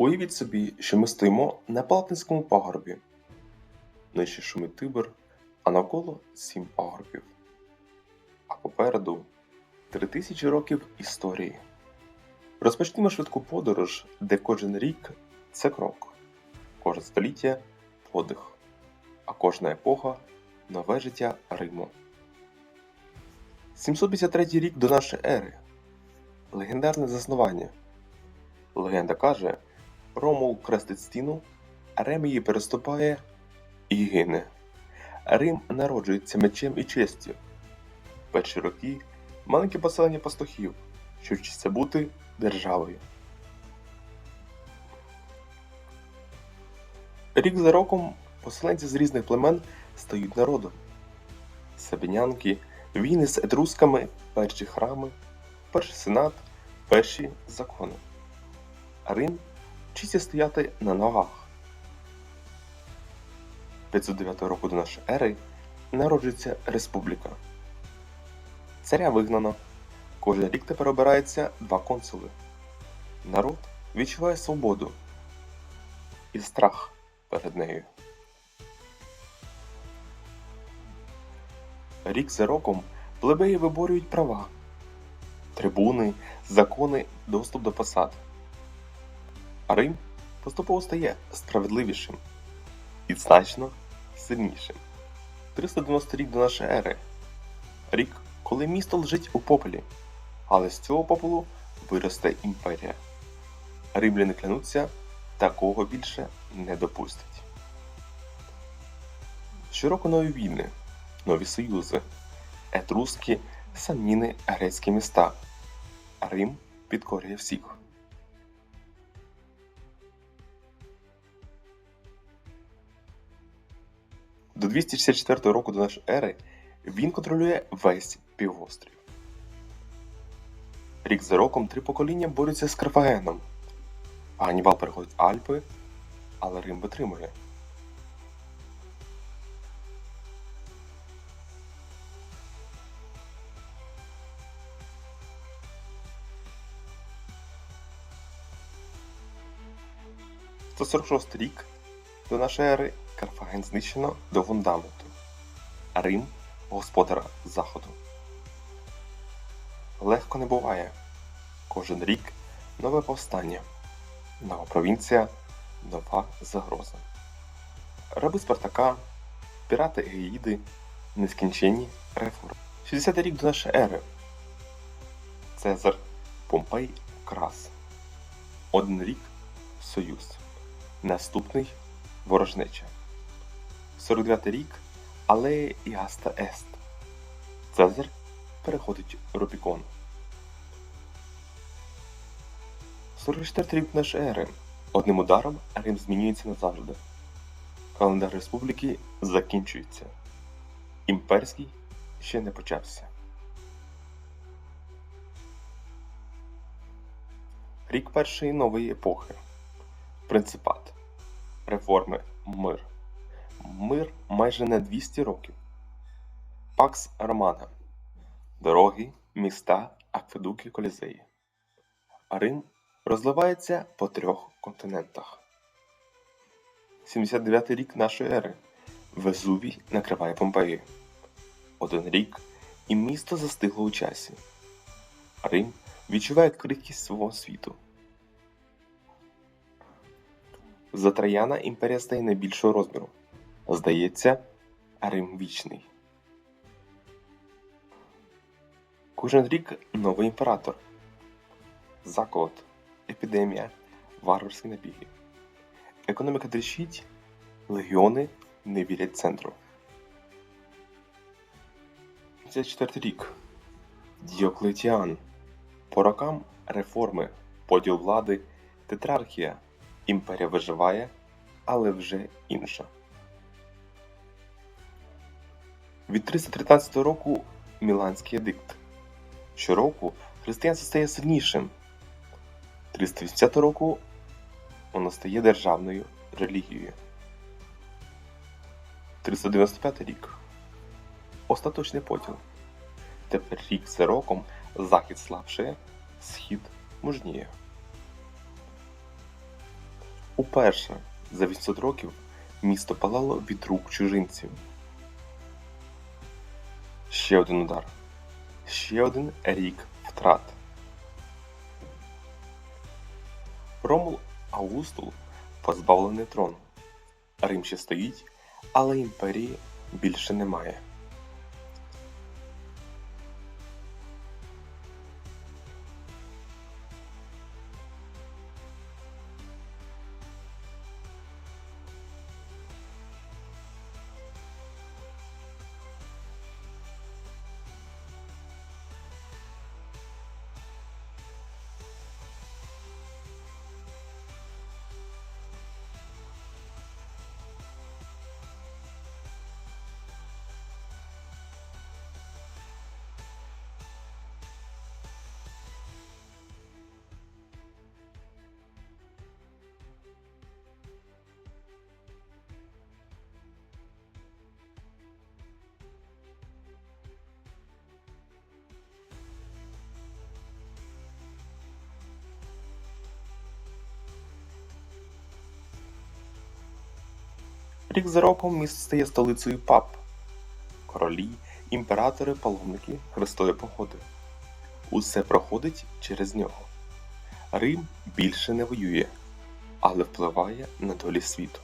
Уявіть собі, що ми стоїмо на Палатинському пагорбі. Нижче шумить Тибр, а навколо сім пагорбів. А попереду три тисячі років історії. Розпочнімо швидку подорож, де кожен рік це крок, кожне століття подих, а кожна епоха нове життя Риму. 753 рік до нашої ери. Легендарне заснування. Легенда каже, Ромул крестить стіну, Рем її переступає і гине. Рим народжується мечем і честю. Перші роки маленьке поселення пастухів, що вчиться бути державою. Рік за роком поселенці з різних племен стають народом. Сабінянки, війни з етрусками, перші храми, перший сенат, перші закони. Рим вчиться стояти на ногах. 509 року до нашої ери народжується республіка. Царя вигнано. Кожен рік тепер обирається два консули. Народ відчуває свободу і страх перед нею. Рік за роком плебеї виборюють права, трибуни, закони, доступ до посад. Рим поступово стає справедливішим і значно сильнішим. 390 рік до нашої ери. Рік, коли місто лежить у попелі, але з цього попелу виросте імперія. Римляни клянуться, такого більше не допустять. Щороку нові війни, нові союзи, етруски, самніни, грецькі міста. Рим підкорює всіх. 264 року до нашої ери він контролює весь півострів. Рік за роком три покоління борються з Карфагеном. Ганнібал переходить Альпи, але Рим витримує. Сто рік до нашої ери Карфаген знищено до фундаменту, Рим господар заходу. Легко не буває. Кожен рік нове повстання, нова провінція, нова загроза. Раби Спартака, пірати Егеїди, нескінченні реформи. 60 рік до нашої ери. Цезар, Помпей, Крас. Один рік Союз. Наступний ворожнеча. 49 рік Алея Іаста Ест. Цезар переходить Рубікон. 44 рік нашої ери. Одним ударом Рим змінюється назавжди. Календар республіки закінчується. Імперський ще не почався. Рік першої нової епохи. Принципат. Реформи мир. Мир майже на 200 років. Пакс Романа. Дороги, міста, акведуки, колізеї. Рим розливається по трьох континентах. 79 рік нашої ери. Везувій накриває Помпеї. Один рік і місто застигло у часі. Рим відчуває крихкість свого світу. За Траяна імперія стає найбільшого розміру. Здається, Рим вічний. Кожен рік новий імператор. Заколот, епідемія, варварські набіги. Економіка тріщить, легіони не вірять центру. 54 рік. Діоклетіан. По рокам реформи, поділ влади, тетрархія. Імперія виживає, але вже інша. Від 313 року Міланський едикт. Щороку християнство стає сильнішим. 380 року воно стає державною релігією. 395 рік. Остаточний поділ. Тепер рік за роком захід слабшає, схід мужніє. Уперше за 800 років місто палало від рук чужинців. Ще один удар. Ще один рік втрат. Ромул Августул позбавлений трону. Рим ще стоїть, але імперії більше немає. Рік за роком місто стає столицею пап. Королі, імператори, паломники хрестові походи. Усе проходить через нього. Рим більше не воює, але впливає на долі світу.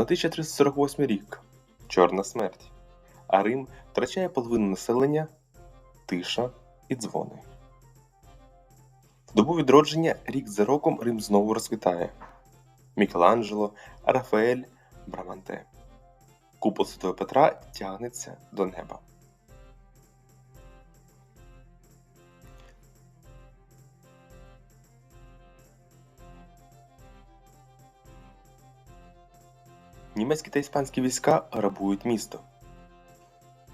У 1348 рік Чорна смерть, а Рим втрачає половину населення, тиша і дзвони. В добу відродження рік за роком Рим знову розквітає. Мікеланджело, Рафаель, Браманте. Купол Святого Петра тягнеться до неба. Німецькі та іспанські війська грабують місто.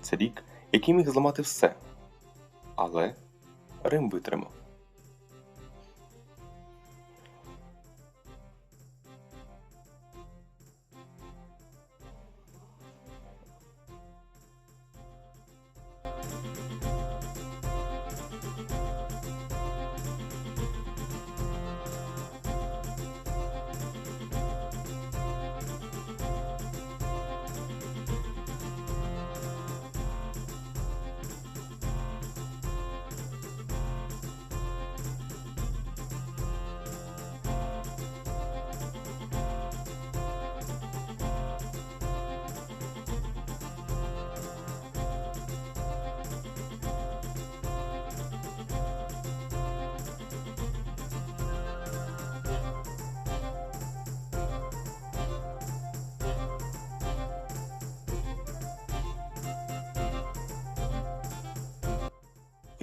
Це рік, який міг зламати все. Але Рим витримав.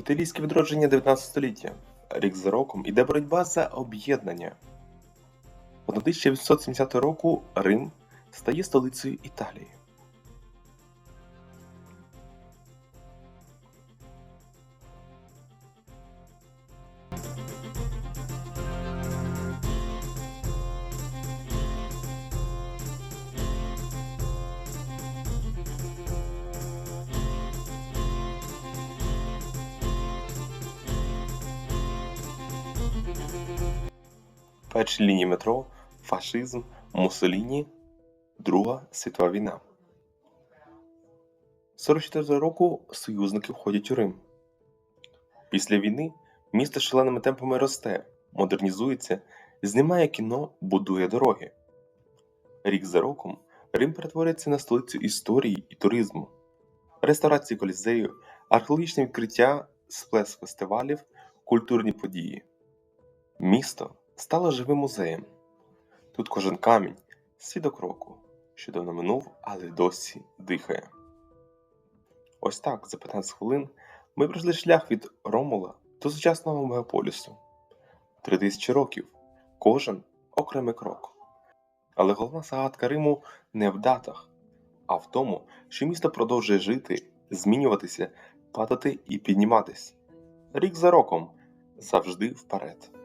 Італійське відродження 19 століття. Рік за роком іде боротьба за об'єднання. 1870 року Рим стає столицею Італії. Перші лінії метро, фашизм, Муссоліні, Друга світова війна. 44 року союзники входять у Рим. Після війни місто шаленими темпами росте, модернізується, знімає кіно, будує дороги. Рік за роком Рим перетворюється на столицю історії і туризму, реставрації колізею, археологічне відкриття, сплеск фестивалів, культурні події. Місто стало живим музеєм. Тут кожен камінь свідок року, що давно минув, але досі дихає. Ось так, за 15 хвилин ми пройшли шлях від Ромула до сучасного мегаполісу. Три тисячі років, кожен окремий крок. Але головна загадка Риму не в датах, а в тому, що місто продовжує жити, змінюватися, падати і підніматись. Рік за роком завжди вперед.